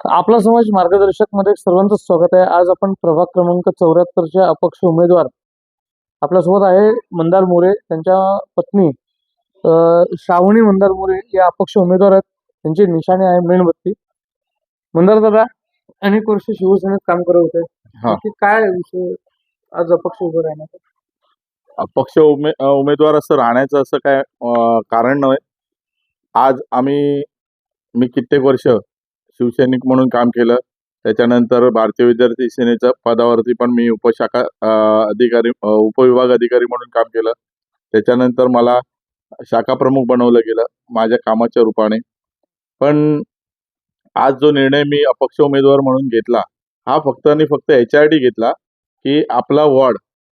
आपला समाज मार्गदर्शकमध्ये सर्वांचं स्वागत आहे. आज आपण प्रभाग क्रमांक चौऱ्याहत्तरच्या अपक्ष उमेदवार आपल्यासोबत आहे मंदार मोरे त्यांच्या पत्नी श्रावणी मंदार मोरे या अपक्ष उमेदवार आहेत. त्यांची निशाणी आहे मेणबत्ती. मंदार दादा अनेक वर्ष शिवसेनेत काम करत होते. हा. काय विषय आज अपक्ष उभं राहण्याचा? अपक्ष उमे उमेदवार असं राहण्याचं असं काय कारण नव्हे. आज आम्ही मी कित्येक वर्ष शिवसैनिक म्हणून काम केलं. त्याच्यानंतर भारतीय विद्यार्थी सेनेच्या पदावरती पण मी उपशाखा अधिकारी उपविभाग अधिकारी म्हणून काम केलं. त्याच्यानंतर मला शाखा प्रमुख बनवलं गेलं माझ्या कामाच्या रूपाने. पण आज जो निर्णय मी अपक्ष उमेदवार म्हणून घेतला हा फक्त आणि फक्त एच आर डी घेतला की आपला वॉर्ड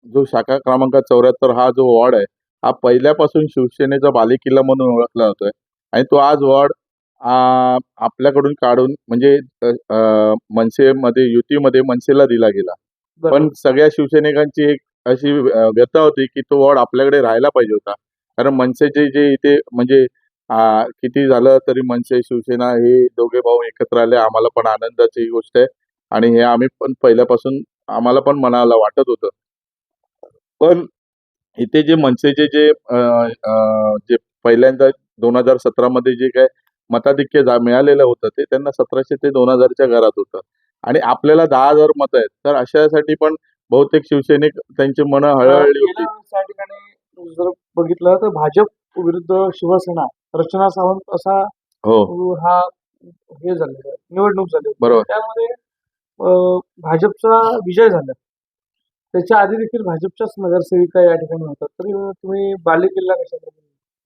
जो शाखा क्रमांक चौऱ्याहत्तर हा जो वॉर्ड आहे हा पहिल्यापासून शिवसेनेचा बालेकिल्ला म्हणून ओळखला जातोय. आणि तो आज वॉर्ड आपल्याकडून काढून म्हणजे मनसेमध्ये युतीमध्ये मनसेला दिला गेला. पण सगळ्या शिवसैनिकांची एक अशी व्यथा होती की तो वॉर्ड आपल्याकडे राहायला पाहिजे होता. कारण मनसेचे जे इथे म्हणजे किती झालं तरी मनसे शिवसेना हे दोघे भाऊ एकत्र आले. आम्हाला पण आनंदाची गोष्ट आहे. आणि हे आम्ही पण पहिल्यापासून आम्हाला पण मनाला वाटत होतं. पण इथे जे मनसेचे जे जे पहिल्यांदा दोन हजार सतरा मध्ये जे काय मताधिक्य जा मिळालेलं होतं ते त्यांना सतराशे ते दोन हजारच्या घरात होतं. आणि आपल्याला दहा हजार मतं आहेत. तर अशासाठी पण बहुतेक शिवसैनिक त्यांची मनं हळहळली होती. त्या ठिकाणी जर बघितलं तर भाजप विरुद्ध शिवसेना रचना सावंत असा हो. हा हे झालेला निवडणूक झाली बरोबर. त्यामध्ये भाजपचा विजय झाला. त्याच्या आधी देखील भाजपच्याच नगरसेविका या ठिकाणी होतात तरी तुम्ही बालेकिल्ला कशा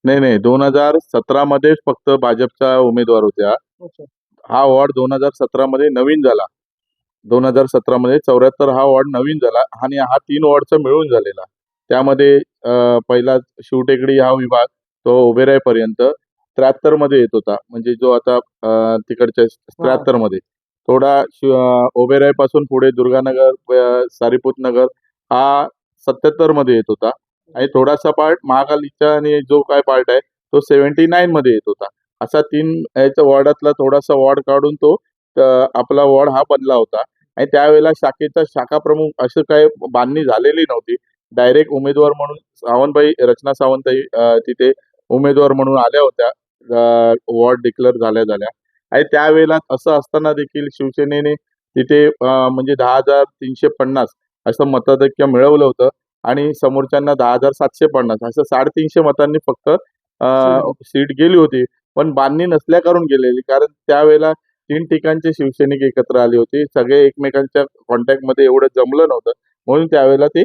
नाही नाही. दोन हजार सतरा मध्येच फक्त भाजपचा उमेदवार होत्या. हा वॉर्ड दोन हजार सतरा मध्ये नवीन झाला. दोन हजार सतरा मध्ये चौऱ्याहत्तर हा वॉर्ड नवीन झाला आणि हा तीन वॉर्डचा मिळून झालेला. त्यामध्ये पहिला शिवटेकडी हा विभाग तो उभेरायपर्यंत त्र्याहत्तरमध्ये येत होता. म्हणजे जो आता तिकडच्या त्र्याहत्तरमध्ये. थोडा ओबेरायपासून पुढे दुर्गानगर सारीपूत नगर हा सत्याहत्तरमध्ये येत होता. आणि थोडासा पार्ट महाकालीचा आणि जो काय पार्ट आहे तो सेव्हन्टी नाईन मध्ये येत होता. असा तीन याच्या वॉर्डातला थोडासा वॉर्ड काढून तो आपला वॉर्ड हा बनला होता. आणि त्यावेळेला शाखेचा शाखा प्रमुख असं काय बांधणी झालेली नव्हती. डायरेक्ट उमेदवार म्हणून सावंतबाई रचना सावंतबाई तिथे उमेदवार म्हणून आल्या होत्या. वॉर्ड डिक्लेअर झाल्या झाल्या. आणि त्यावेळेला असं असताना देखील शिवसेनेने तिथे म्हणजे दहा हजार तीनशे पन्नास असं मताधिक्य मिळवलं होतं. आणि समोरच्यांना दहा हजार सातशे पन्नास असं साडेतीनशे मतांनी फक्त सीट. गेली होती. पण बांधणी नसल्या करून गेलेली. कारण त्यावेळेला तीन ठिकाणचे शिवसैनिक एकत्र आले होते. सगळे एकमेकांच्या कॉन्टॅक्टमध्ये एवढं जमलं नव्हतं. म्हणून त्यावेळेला ती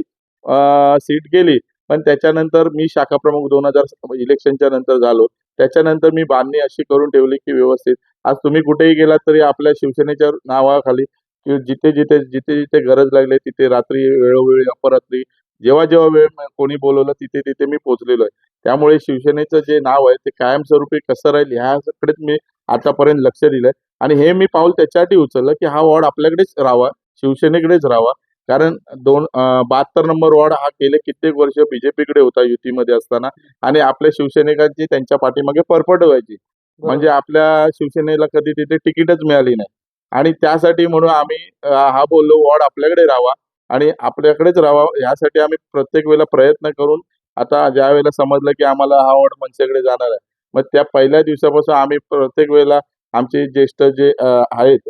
सीट गेली. पण त्याच्यानंतर मी शाखा प्रमुख दोन हजार इलेक्शनच्या नंतर झालो. त्याच्यानंतर मी बांधणी अशी करून ठेवली की व्यवस्थित. आज तुम्ही कुठेही गेलात तरी आपल्या शिवसेनेच्या नावाखाली की जिथे जिथे जिथे जिथे गरज लागली तिथे रात्री वेळोवेळी अपरात्री जेव्हा जेव्हा वेळ कोणी बोलवलं तिथे तिथे मी पोहोचलेलो आहे. त्यामुळे शिवसेनेचं जे नाव आहे ते कायमस्वरूपी कसं राहील ह्याकडेच मी आतापर्यंत लक्ष दिलंय. आणि हे मी पाऊल त्याच्यासाठी उचललं की हा वॉर्ड आपल्याकडेच राहावा शिवसेनेकडेच राहावा. कारण दोन बहात्तर नंबर वॉर्ड हा गेले कित्येक वर्ष बीजेपीकडे होता युतीमध्ये असताना. आणि आपल्या शिवसैनिकांची त्यांच्या पाठीमागे परपट व्हायची. म्हणजे आपल्या शिवसेनेला कधी तिथे तिकीटच मिळाली नाही. आणि त्यासाठी म्हणून आम्ही हा बोललो वॉर्ड आपल्याकडे राहावा. आणि आपल्याकडेच राहावा यासाठी आम्ही प्रत्येक वेळेला प्रयत्न करून आता ज्या वेळेला समजलं की आम्हाला हा वॉर्ड मनसेकडे जाणार आहे मग त्या पहिल्या दिवसापासून आम्ही प्रत्येक वेळेला आमचे ज्येष्ठ जे आहेत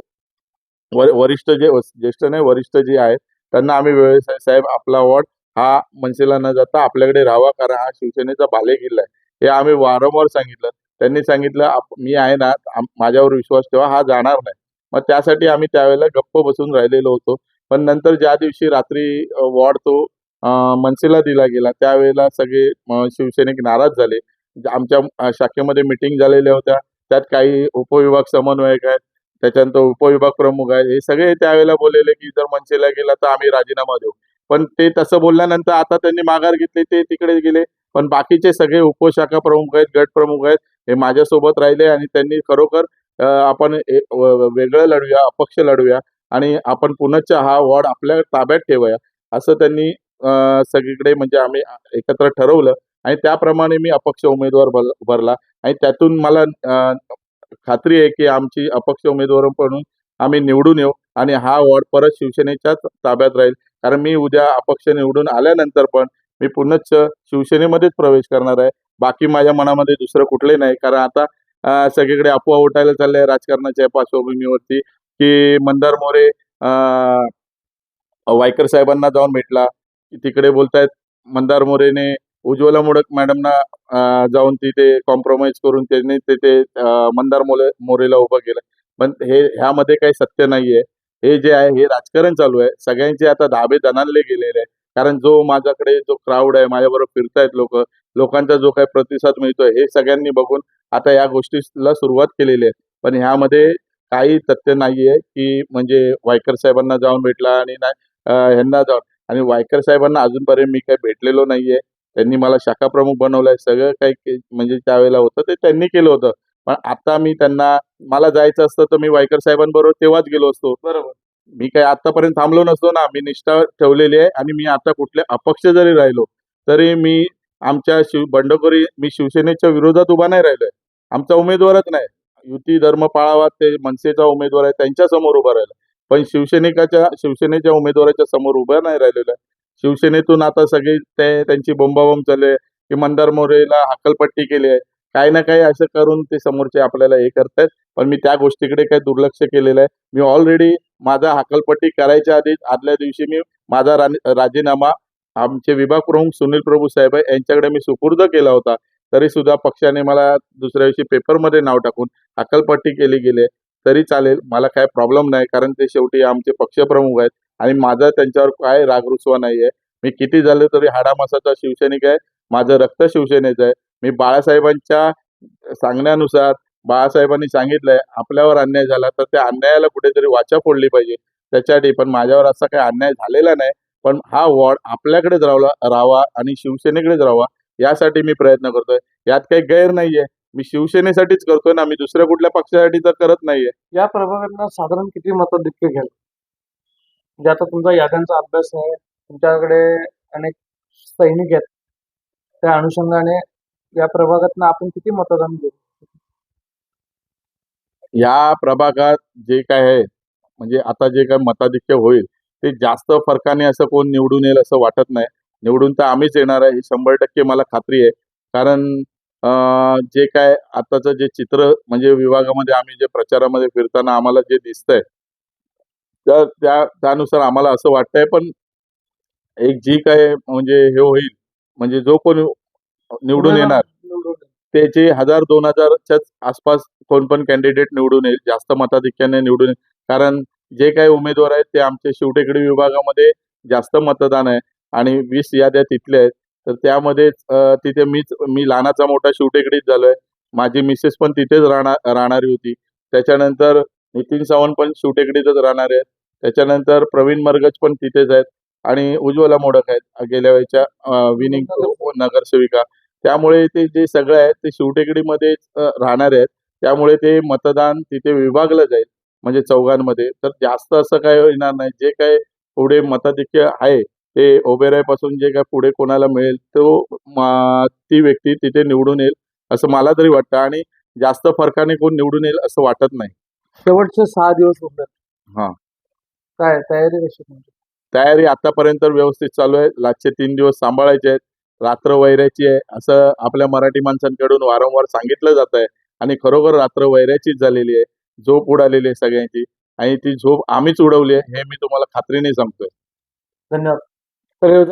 वरिष्ठ जे ज्येष्ठ नाही वरिष्ठ जे आहेत त्यांना आम्ही वेळेस साहेब आपला वॉर्ड हा मनसेला न जाता आपल्याकडे राहावा कारण हा शिवसेनेचा बालेकिल्ला आहे. हे आम्ही वारंवार सांगितलं. त्यांनी सांगितलं मी आहे ना माझ्यावर विश्वास ठेवा हा जाणार नाही. मग त्यासाठी आम्ही त्यावेळेला गप्प बसून राहिलेलो होतो. पण नंतर ज्या दिवशी रात्री वॉर्ड तो मनसेला दिला गेला त्यावेळेला सगळे शिवसैनिक नाराज झाले. आमच्या शाखेमध्ये मिटिंग झालेल्या होत्या. त्यात काही उपविभाग समन्वयक आहेत त्याच्यानंतर उपविभाग प्रमुख आहेत. हे सगळे त्यावेळेला बोललेले की जर मनसेला गेला तर आम्ही राजीनामा देऊ. पण ते तसं बोलल्यानंतर आता त्यांनी माघार घेतली ते तिकडे गेले. पण बाकीचे सगळे उपशाखा प्रमुख आहेत गट प्रमुख आहेत हे माझ्यासोबत राहिले आणि त्यांनी खरोखर आपण वेगळं लढूया अपक्ष लढूया. आणि आपण पुनश्च हा वॉर्ड आपल्या ताब्यात ठेवूया असं त्यांनी सगळीकडे म्हणजे आम्ही एकत्र ठरवलं आणि त्याप्रमाणे मी अपक्ष उमेदवार भर- भरला आणि त्यातून मला खात्री आहे की आमची अपक्ष उमेदवार म्हणून आम्ही निवडून येऊ आणि हा वॉर्ड परत शिवसेनेच्याच ताब्यात राहील. कारण मी उद्या अपक्ष निवडून आल्यानंतर पण मी पुनश्च शिवसेनेमध्येच प्रवेश करणार आहे. बाकी माझ्या मनामध्ये दुसरं कुठले नाही. कारण आता सगळीकडे अफवा उठायला चालले राजकारणाच्या पार्श्वभूमीवरती. की मंदार मोरे वायकर साहेबांना जाऊन भेटला. तिकडे बोलतायत मंदार मोरेने उज्ज्वला मोडक मॅडमना जाऊन तिथे कॉम्प्रोमाइज करून त्यांनी तिथे मंदार मोरे मोरेला उभं केलं. पण हे ह्यामध्ये काही सत्य नाहीये. हे जे आहे हे राजकारण चालू आहे. सगळ्यांचे आता धाबे दणानले गेलेले आहे कारण जो माझ्याकडे जो क्राऊड आहे माझ्याबरोबर फिरतायत लोक लोकांचा जो काही प्रतिसाद मिळतोय हे सगळ्यांनी बघून आता या गोष्टीला सुरुवात केलेली आहे. पण ह्यामध्ये काही तथ्य नाहीये की म्हणजे वायकर साहेबांना जाऊन भेटला आणि नाही ह्यांना जाऊन. आणि वायकर साहेबांना अजूनपर्यंत मी काही भेटलेलो नाहीये. त्यांनी मला शाखा प्रमुख बनवलंय. सगळं काही म्हणजे त्यावेळेला होतं ते त्यांनी केलं होतं. पण आता मी त्यांना मला जायचं असतं तर मी वायकर साहेबांबरोबर तेव्हाच गेलो असतो. बरोबर. मी काही आतापर्यंत थांबलो नसतो ना. मी निष्ठा ठेवलेली आहे आणि मी आता कुठले अपक्ष जरी राहिलो तरी मी आमच्या शिव बंडखोरी मी शिवसेनेच्या विरोधात उभा नाही राहिलोय. आमचा उमेदवारच नाही. युती धर्म पाळावा ते मनसेचा उमेदवार आहे त्यांच्यासमोर उभा राहिला. पण शिवसैनिकाच्या शिवसेनेच्या उमेदवाराच्या समोर उभा नाही राहिलेला. आहे. शिवसेनेतून आता सगळी ते त्यांची बोंबाबोंब चालू आहे. की मंदार मोरेला हकलपट्टी केली आहे. काही ना काही असं करून ते समोरचे आपल्याला हे करतायत पण मी त्या गोष्टीकडे काही दुर्लक्ष केलेलं आहे. मी ऑलरेडी माझा हकलपट्टी करायच्या आधी आदल्या दिवशी मी माझा राजीनामा आमचे विभाग प्रमुख सुनील प्रभू साहेब आहे यांच्याकडे मी सुपूर्द केला होता. तरी सुद्धा पक्षाने मला दुसऱ्या दिवशी पेपरमध्ये नाव टाकून हकलपट्टी केली गेली तरी चालेल. मला काय प्रॉब्लेम नाही कारण ते शेवटी आमचे पक्षप्रमुख आहेत आणि माझा त्यांच्यावर काय रागरुसवा नाही आहे मी किती झालो तरी हाडामासाचा शिवसैनिक आहे माझं रक्त शिवसेनेचं आहे. मी बाळासाहेबांच्या सांगण्यानुसार बाळासाहेबांनी सांगितलंय आपल्यावर अन्याय झाला तर त्या अन्यायाला कुठेतरी वाचा फोडली पाहिजे. त्याच्यासाठी पण माझ्यावर असा काही अन्याय झालेला नाही पण हा वॉर्ड आपल्याकडेच राहला राहावा आणि शिवसेनेकडेच राहावा यासाठी मी प्रयत्न करतोय. यात काही गैर नाहीये. मी शिवसेनेसाठीच करतोय ना मी दुसऱ्या कुठल्या पक्षासाठी तर करत नाहीये. या प्रभागातनं साधारण किती मताधिक्य घ्याल? म्हणजे आता तुमचा याद्यांचा अभ्यास आहे तुमच्याकडे अनेक सैनिक आहेत. त्या अनुषंगाने या प्रभागातनं आपण किती मतदान घेऊ या प्रभागात जे काय आहे म्हणजे आता जे काय मताधिक्य होईल ते जास्त फरकाने असं कोण निवडून येईल असं वाटत नाही. निवडून तर आम्हीच येणार आहे ही शंभर टक्के मला खात्री आहे. कारण जे काय आताचं जे चित्र म्हणजे विभागामध्ये आम्ही जे प्रचारामध्ये फिरताना आम्हाला जे दिसतंय तर त्या त्यानुसार आम्हाला असं वाटतंय पण एक जी काय म्हणजे हे होईल म्हणजे जो कोण निवडून येणार. त्याचे हजार दोन हजारच्याच आसपास कोण पण कॅन्डिडेट निवडून येईल जास्त मताधिक्याने निवडून येईल. कारण जे काही उमेदवार आहेत ते आमचे शिवटेकडी विभागामध्ये जास्त मतदान आहे आणि वीस याद्या तिथल्या आहेत. तर त्यामध्येच तिथे मीच मी लहानाचा मोठा शिवटेकडीच झालोय. माझी मिसेस पण तिथेच राहणार राहणारी होती. त्याच्यानंतर नितीन सावंत पण शिवटेकडीतच राहणार आहेत. त्याच्यानंतर प्रवीण मरगज पण तिथेच आहेत. आणि उज्ज्वला मोडक आहेत गेल्या वेळेच्या विनिंग नगरसेविका. त्यामुळे ते जे सगळं आहे ते शिवटेकडीमध्येच राहणार आहेत. त्यामुळे ते मतदान तिथे विभागलं जाईल म्हणजे चौघांमध्ये. तर जास्त असं काय येणार नाही. जे काय पुढे मताधिक्य आहे ते ओबेरायपासून जे काय पुढे कोणाला मिळेल तो ती व्यक्ती तिथे निवडून येईल असं मला तरी वाटतं. आणि जास्त फरकाने कोण निवडून येईल असं वाटत नाही. शेवटचे सहा दिवस हा. काय तयारी कशी तयारी आतापर्यंत व्यवस्थित चालू आहे. लास्टचे तीन दिवस सांभाळायचे आहेत. रात्र वैऱ्याची आहे. असं आपल्या मराठी माणसांकडून वारंवार सांगितलं जात आहे. आणि खरोखर रात्र वैऱ्याचीच झालेली आहे. झोप उडालेली आहे सगळ्यांची. आणि ती झोप आम्हीच उडवली आहे हे मी तुम्हाला खात्रीने सांगतोय. धन्यवाद. तर हे होते